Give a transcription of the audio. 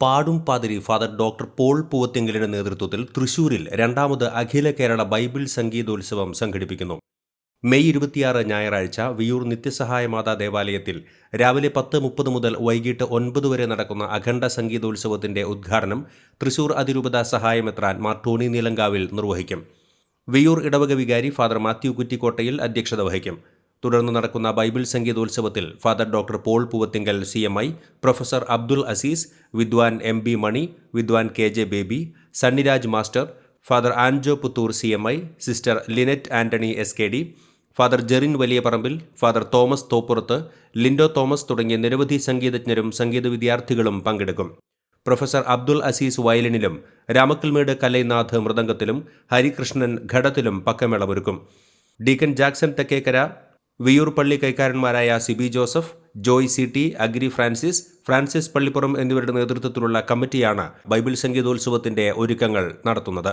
പാടും പാതിരി father doctor Paul പൂവത്തെങ്കിലിന്റെ നേതൃത്വത്തിൽ തൃശൂരിൽ രണ്ടാമത് അഖില കേരള ബൈബിൾ സംഗീതോത്സവം സംഘടിപ്പിക്കുന്നു. മെയ് ഇരുപത്തിയാറ് ഞായറാഴ്ച വിയൂർ നിത്യസഹായ മാതാ ദേവാലയത്തിൽ രാവിലെ പത്ത് മുപ്പത് മുതൽ വൈകിട്ട് ഒൻപത് വരെ നടക്കുന്ന അഖണ്ഡ സംഗീതോത്സവത്തിന്റെ ഉദ്ഘാടനം തൃശൂർ അതിരൂപത സഹായമെത്രാൻ മാർ ടോണി നീലങ്കാവിൽ നിർവഹിക്കും. വിയൂർ ഇടവക വികാരി ഫാദർ മാത്യു കുറ്റിക്കോട്ടയിൽ അധ്യക്ഷത വഹിക്കും. തുടർന്ന് നടക്കുന്ന Bible സംഗീതോത്സവത്തിൽ father doctor Paul Poovathingal C M I professor Abdul Aziz വിദ്വാൻ എം ബി മണി വിദ്വാൻ K J Baby Sunnyraj master father Anjo Puthur C M I sister Linette Antony S K D father Jerin Valiyaparambil father Thomas Thoppurath Lindo Thomas തുടങ്ങിയ നിരവധി സംഗീതജ്ഞരും സംഗീത വിദ്യാർത്ഥികളും പങ്കെടുക്കും. Professor Abdul Azeez വയലിനിലും രാമക്കൽമേട് കലൈനാഥ് മൃദംഗത്തിലും ഹരികൃഷ്ണൻ ഘടത്തിലും പക്കമേളമൊരുക്കും. ഡീക്കൻ ജാക്സൺ തെക്കേക്കര വിയൂർ പള്ളി കൈക്കാരന്മാരായ Sibi Joseph Joy C T agri Francis Francis Pallippuram എന്നിവരുടെ നേതൃത്വത്തിലുള്ള കമ്മിറ്റിയാണ് ബൈബിൾ സംഗീതോത്സവത്തിന്റെ ഒരുക്കങ്ങൾ നടത്തുന്നത്.